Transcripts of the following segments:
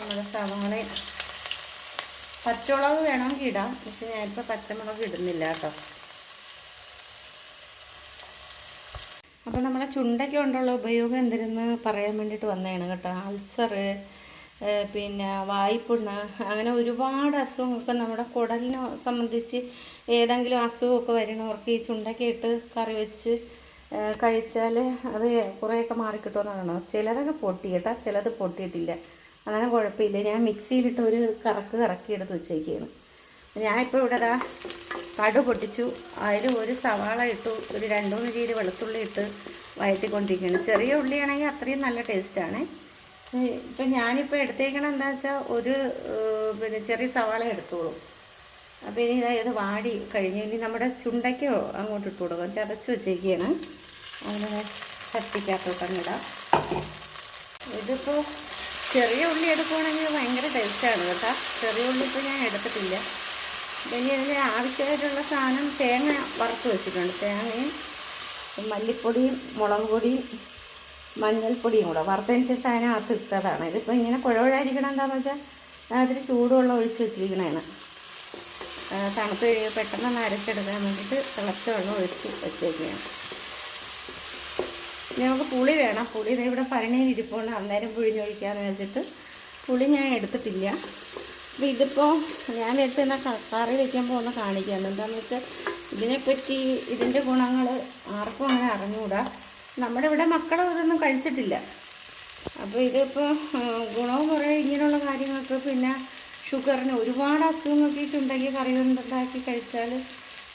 നമ്മുടെ സവാള പച്ചമുളക് വേണമെങ്കിൽ ഇടാം പക്ഷെ ഞാൻ ഞാനിപ്പോൾ പച്ചമുളക് ഇടുന്നില്ല കേട്ടോ. അപ്പോൾ നമ്മളെ ചുണ്ടയ്ക്ക് കൊണ്ടുള്ള ഉപയോഗം എന്തിനെന്ന് പറയാൻ വേണ്ടിയിട്ട് വന്നതാണ് കേട്ടോ. അൾസറ് പിന്നെ വായ്പുണ്ണ് അങ്ങനെ ഒരുപാട് അസുഖങ്ങളൊക്കെ നമ്മുടെ കുടലിനെ സംബന്ധിച്ച് ഏതെങ്കിലും അസുഖമൊക്കെ വരണവർക്ക് ഈ ചുണ്ടയ്ക്ക് ഇട്ട് കറി വെച്ച് കഴിച്ചാൽ അത് കുറേയൊക്കെ മാറിക്കിട്ടുമെന്നാണ്. ചിലതൊക്കെ പൊട്ടി കേട്ടോ ചിലത് പൊട്ടിയിട്ടില്ല. അങ്ങനെ കുഴപ്പമില്ല. ഞാൻ മിക്സിയിലിട്ട് ഒരു കറക്ക് കറക്കി എടുത്ത് വെച്ചേക്കാണ്. ഞാനിപ്പോൾ ഇവിടെ ദാ കടു പൊട്ടിച്ചു. അതിൽ ഒരു സവാള ഇട്ടു. ഒരു രണ്ട് മൂന്ന് ചീര് വെളുത്തുള്ളി ഇട്ട് വയറ്റിക്കൊണ്ടിരിക്കുകയാണ്. ചെറിയ ഉള്ളിയാണെങ്കിൽ അത്രയും നല്ല ടേസ്റ്റാണ്. ഇപ്പം ഞാനിപ്പോൾ എടുത്തേക്കണം എന്താ വെച്ചാൽ ഒരു പിന്നെ ചെറിയ സവാള എടുത്തോളൂ. അപ്പോൾ ഇനി ഇതാ വാടി കഴിഞ്ഞ് ഇനി നമ്മുടെ ചുണ്ടയ്ക്കോ അങ്ങോട്ട് ഇട്ട് കൊടുക്കാം. ചതച്ച് വെച്ചേക്കാണ്. അങ്ങനെ ചട്ടിക്കകത്തോട്ട് അങ്ങിടാം ഇതിപ്പോൾ ചെറിയ ഉള്ളി എടുക്കുവാണെങ്കിൽ ഭയങ്കര ടേസ്റ്റാണ് കേട്ടോ. ചെറിയ ഉള്ളി ഇപ്പോൾ ഞാൻ എടുത്തിട്ടില്ല. പിന്നെ ഇതിന് ആവശ്യമായിട്ടുള്ള സാധനം തേങ്ങ വറുത്ത് വെച്ചിട്ടുണ്ട്. തേങ്ങയും മല്ലിപ്പൊടിയും മുളക് പൊടിയും മഞ്ഞൾപ്പൊടിയും കൂടെ. വറുത്തതിന് ശേഷം അതിനകത്ത് ഇട്ടതാണ്. ഇതിപ്പോൾ ഇങ്ങനെ കുഴവഴായിരിക്കണം എന്താണെന്ന് വെച്ചാൽ അതിൽ ചൂടുവെള്ളം ഒഴിച്ച് വെച്ചിരിക്കണതാണ് തണുപ്പ് കഴിയുമ്പോൾ പെട്ടെന്ന് അരച്ചെടുക്കാൻ വേണ്ടിയിട്ട് തിളച്ച വെള്ളം ഒഴിച്ച് വെച്ചേക്കുകയാണ് നമുക്ക് പുളി വേണം. പുളി ദേ ഇവിടെ പരണിയിൽ ഇരിപ്പുണ്ട് അന്നേരം പുഴിഞ്ഞൊഴിക്കാമെന്ന് വെച്ചിട്ട് പുളി ഞാൻ എടുത്തിട്ടില്ല. അപ്പോൾ ഇതിപ്പോൾ ഞാൻ നേരത്തെ എന്നാൽ കറി വയ്ക്കുമ്പോൾ ഒന്ന് കാണിക്കാം എന്താണെന്ന് വെച്ചാൽ ഇതിനെപ്പറ്റി ഇതിന്റെ ഗുണങ്ങൾ ആർക്കും അങ്ങനെ അറിഞ്ഞുകൂടാ നമ്മുടെ ഇവിടെ മക്കളും ഇതൊന്നും കഴിച്ചിട്ടില്ല. അപ്പോൾ ഇതിപ്പോൾ ഗുണവും കുറേ ഇങ്ങനെയുള്ള കാര്യങ്ങൾക്ക് പിന്നെ ഷുഗറിന് ഒരുപാട് അസുഖങ്ങൾക്ക് ഈ ചുണ്ടയ്ക്ക് കറി കൊണ്ടുണ്ടാക്കി കഴിച്ചാൽ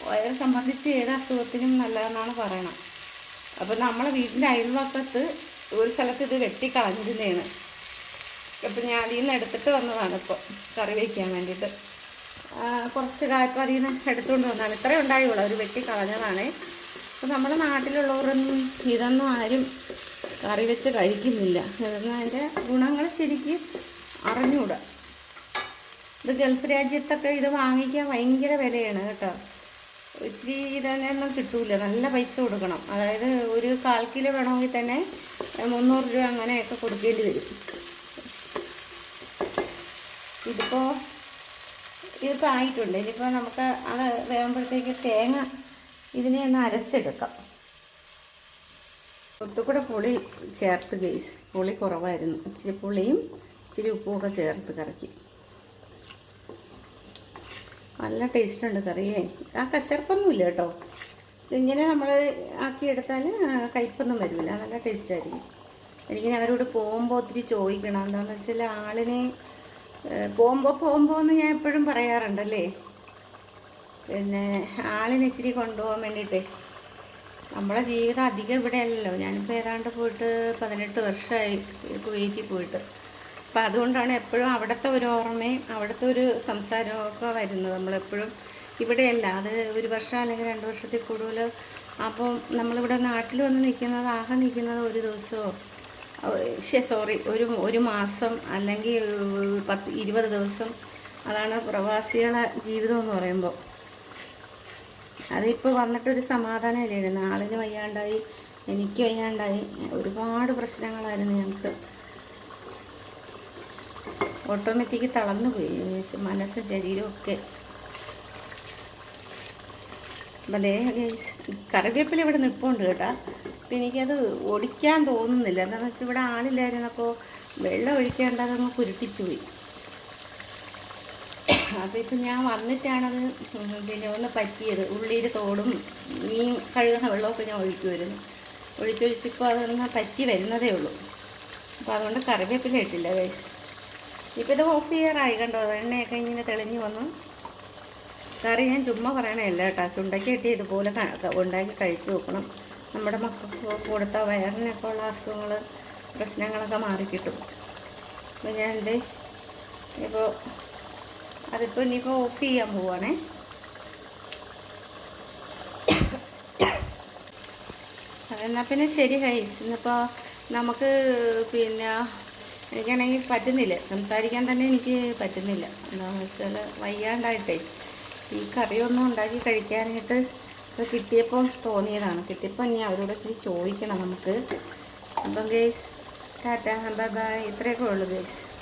വയറ് സംബന്ധിച്ച് ഏത് അസുഖത്തിനും നല്ലതെന്നാണ് പറയണത്. അപ്പോൾ നമ്മളെ വീടിന്റെ അയൽവക്കത്ത് ഒരു സ്ഥലത്ത് ഇത് വെട്ടി വെട്ടിക്കളഞ്ഞിരുന്നതാണ് അപ്പം ഞാൻ അതിൽ നിന്ന് എടുത്തിട്ട് വന്നതാണ് ഇപ്പോൾ കറി വയ്ക്കാൻ വേണ്ടിയിട്ട്. കുറച്ച് കാലത്ത് അതിൽ നിന്ന് എടുത്തുകൊണ്ട് വന്നതാണ്. ഇത്രയും ഉണ്ടായുള്ളൂ. അവർ വെട്ടിക്കളഞ്ഞതാണ് അപ്പോൾ നമ്മുടെ നാട്ടിലുള്ളവരൊന്നും ഇതൊന്നും ആരും കറി വെച്ച് കഴിക്കുന്നില്ല. ഇതൊന്നും അതിന്റെ ഗുണങ്ങൾ ശരിക്കും അറിഞ്ഞുകൂടാ ഇത് ഗൾഫ് രാജ്യത്തൊക്കെ ഇത് വാങ്ങിക്കാൻ ഭയങ്കര വിലയാണ് കേട്ടോ. ഇച്ചിരി ഇതൊന്നും കിട്ടൂല. നല്ല പൈസ കൊടുക്കണം. അതായത് ഒരു കാൽ കിലോ വേണമെങ്കിൽ തന്നെ മുന്നൂറ് രൂപ അങ്ങനെയൊക്കെ കൊടുക്കേണ്ടി വരും. ഇതിപ്പോൾ ഇതിപ്പോൾ ആയിട്ടുണ്ട്. ഇനിയിപ്പോൾ നമുക്ക് അത് വേകുമ്പോഴത്തേക്ക് തേങ്ങ ഇതിനെ ഒന്ന് അരച്ചെടുക്കാം. ഒത്തുകൂടെ പുളി ചേർത്ത് ഗെയ്സ് പുളി കുറവായിരുന്നു. ഇച്ചിരി പുളിയും ഇച്ചിരി ഉപ്പുമൊക്കെ ചേർത്ത് കറക്കി. നല്ല ടേസ്റ്റ് ഉണ്ട് കറിയേ. ആ കശർപ്പൊന്നുമില്ല കേട്ടോ ഇതിങ്ങനെ നമ്മൾ ആക്കിയെടുത്താൽ കയ്പൊന്നും വരില്ല നല്ല ടേസ്റ്റ് ആയിരിക്കും എനിക്കിനി അവരോട് പോകുമ്പോൾ ഒത്തിരി ചോദിക്കണം. എന്താണെന്ന് വെച്ചാൽ ആളിനെ പോകുമ്പോൾ പോകുമ്പോൾ എന്ന് ഞാൻ എപ്പോഴും പറയാറുണ്ടല്ലേ? പിന്നെ ആളിനെ ഇച്ചിരി കൊണ്ടുപോകാൻ വേണ്ടിയിട്ടേ. നമ്മളെ ജീവിതം അധികം ഇവിടെ അല്ലല്ലോ ഞാനിപ്പോൾ ഏതാണ്ട് പോയിട്ട് പതിനെട്ട് വർഷമായി കുവൈറ്റിൽ പോയിട്ട്. അപ്പം അതുകൊണ്ടാണ് എപ്പോഴും അവിടുത്തെ ഒരു ഓർമ്മയും അവിടുത്തെ ഒരു സംസാരവും ഒക്കെ വരുന്നത് നമ്മളെപ്പോഴും ഇവിടെയല്ല. അത് ഒരു വർഷം അല്ലെങ്കിൽ രണ്ട് വർഷത്തിൽ കൂടുതൽ അപ്പോൾ നമ്മളിവിടെ നാട്ടിൽ വന്ന് നിൽക്കുന്നത് ആകെ നിൽക്കുന്നത് ഒരു ദിവസമോ ശേ സോറി ഒരു ഒരു മാസം അല്ലെങ്കിൽ പത്ത് ഇരുപത് ദിവസം അതാണ് പ്രവാസികളെ ജീവിതം എന്ന് പറയുമ്പോൾ. അതിപ്പോൾ വന്നിട്ടൊരു ഇല്ലായിരുന്നു നാളിന് വയ്യാണ്ടായി എനിക്ക് വയ്യാണ്ടായി ഒരുപാട് പ്രശ്നങ്ങളായിരുന്നു ഞങ്ങൾക്ക്. ഓട്ടോമാറ്റിക് തളർന്നു പോയി. മനസ്സും ശരീരവും ഒക്കെ. അപ്പം അതേ കറിവേപ്പില ഇവിടെ നിൽപ്പുണ്ട് കേട്ടോ. അപ്പം എനിക്കത് ഒടിക്കാൻ തോന്നുന്നില്ല. എന്താണെന്ന് വെച്ചാൽ ഇവിടെ ആളില്ലായിരുന്നപ്പോൾ വെള്ളം ഒഴിക്കേണ്ടതങ്ങ് കുരുട്ടിച്ചു പോയി. അപ്പോൾ ഇപ്പം ഞാൻ വന്നിട്ടാണത് പിന്നെ ഒന്ന് പറ്റിയത്. ഉള്ളിയിൽ തോടും മീൻ കഴുകുന്ന വെള്ളമൊക്കെ ഞാൻ ഒഴിക്കുമായിരുന്നു ഒഴിച്ചൊഴിച്ചിപ്പോൾ അതൊന്ന് പറ്റി വരുന്നതേ ഉള്ളൂ. അപ്പോൾ അതുകൊണ്ട് കറിവേപ്പില ഇട്ടില്ല ഗൈസ്. ഇപ്പോൾ ഇത് ഓഫ് ചെയ്യാറായി കണ്ടോ? എണ്ണയൊക്കെ ഇങ്ങനെ തെളിഞ്ഞു വന്നു. കറി ഞാൻ ചുമ്മാ പറയണല്ല കേട്ടോ. ചുണ്ടയ്ക്ക് കിട്ടി ഇതുപോലെ ഉണ്ടാക്കി കഴിച്ചു നോക്കണം. നമ്മുടെ മക്കൾക്ക് കൊടുത്ത വയറിനൊക്കെ ഉള്ള അസുഖങ്ങൾ പ്രശ്നങ്ങളൊക്കെ മാറിക്കിട്ടും. അപ്പോൾ ഞാൻ എന്റെ ഇപ്പോൾ അതിപ്പോൾ ഇനിയിപ്പോൾ ഓഫ് ചെയ്യാൻ പോവാണേ. എന്നാൽ പിന്നെ ശരി ഹൈസ്. ഇന്നിപ്പോൾ നമുക്ക് പിന്നെ എനിക്കാണെങ്കിൽ പറ്റുന്നില്ല. സംസാരിക്കാൻ തന്നെ എനിക്ക് പറ്റുന്നില്ല. എന്താണെന്ന് വെച്ചാൽ വയ്യാണ്ടായിട്ടേ. ഈ കറിയൊന്നും ഉണ്ടാക്കി കഴിക്കാനായിട്ട് ഇത് കിട്ടിയപ്പോൾ തോന്നിയതാണ്. കിട്ടിയപ്പോൾ ഇനി അവരോട് ഇച്ചിരി ചോദിക്കണം നമുക്ക്. അപ്പം ഗേസ് ടാറ്റ ബൈ ബൈ ഇത്രയൊക്കെ ഉള്ളൂ ഗേസ്.